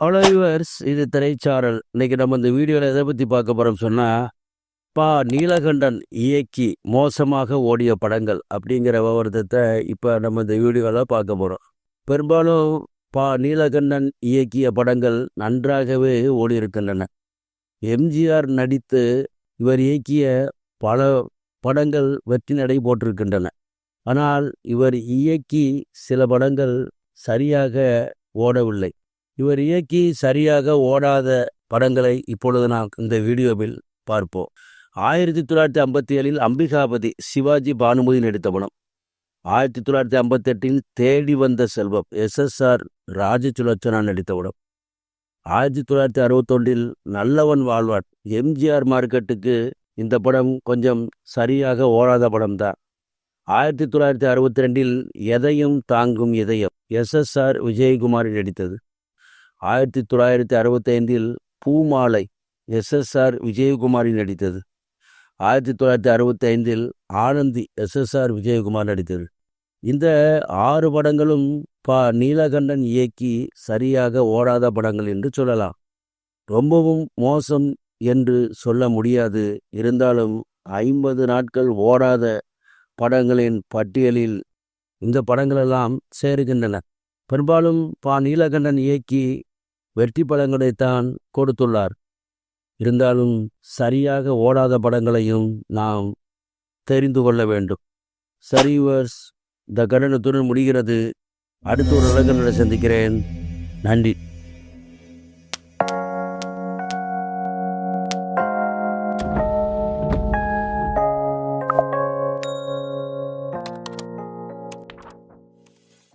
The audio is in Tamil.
ஹலோ யூவர்ஸ் இது திரைச்சாரல். இன்னைக்கு நம்ம இந்த வீடியோவில் எதை பற்றி பார்க்க போகிறோம் சொன்னால் பா நீலகண்டன் இயக்கி மோசமாக ஓடிய படங்கள் அப்படிங்கிற விவரத்தை இப்போ நம்ம இந்த வீடியோவில் பார்க்க போகிறோம் பெரும்பாலும் பா நீலகண்டன் இயக்கிய படங்கள் நன்றாகவே ஓடி இருக்கின்றன எம்ஜிஆர் நடித்து இவர் இயக்கிய பல படங்கள் வெற்றி நடை போட்டிருக்கின்றன. ஆனால் இவர் இயக்கி சில படங்கள் சரியாக ஓடவில்லை. இவர் இயக்கி சரியாக ஓடாத படங்களை இப்பொழுது நாம் இந்த வீடியோவில் பார்ப்போம். ஆயிரத்தி தொள்ளாயிரத்தி ஐம்பத்தி ஏழில் அம்பிகாபதி சிவாஜி பானுமதி நடித்த படம். ஆயிரத்தி தொள்ளாயிரத்தி ஐம்பத்தெட்டில் தேடி வந்த செல்வம் எஸ்எஸ்ஆர் ராஜசுலட்சனா நடித்த படம். ஆயிரத்தி தொள்ளாயிரத்தி அறுபத்தொன்றில் நல்லவன் வாழ்வான் எம்ஜிஆர் மார்க்கெட்டுக்கு இந்த படம் கொஞ்சம் சரியாக ஓடாத படம்தான். ஆயிரத்தி தொள்ளாயிரத்தி அறுபத்தி ரெண்டில் எதையும் தாங்கும் இதயம் எஸ்எஸ்ஆர் விஜயகுமார் நடித்தது. ஆயிரத்தி தொள்ளாயிரத்தி அறுபத்தைந்தில் பூமாலை எஸ்எஸ்ஆர் விஜயகுமாரி நடித்தது. ஆயிரத்தி தொள்ளாயிரத்தி அறுபத்தி ஐந்தில் ஆனந்தி எஸ்எஸ்ஆர் விஜயகுமார் நடித்தது. இந்த ஆறு படங்களும் பா நீலகண்டன் இயக்கி சரியாக ஓடாத படங்கள் என்று சொல்லலாம். ரொம்பவும் மோசம் என்று சொல்ல முடியாது. இருந்தாலும் ஐம்பது நாட்கள் ஓடாத படங்களின் பட்டியலில் இந்த படங்களெல்லாம் சேருகின்றன. பெரும்பாலும் பா நீலகண்டன் இயக்கி வெற்றி படங்களைத்தான் கொடுத்துள்ளார். இருந்தாலும் சரியாக ஓடாத படங்களையும் நாம் தெரிந்து கொள்ள வேண்டும். சரிவர்ஸ் இந்த கடனத்துடன் முடிகிறது. அடுத்த ஒரு இலக்கணத்தை சந்திக்கிறேன். நன்றி.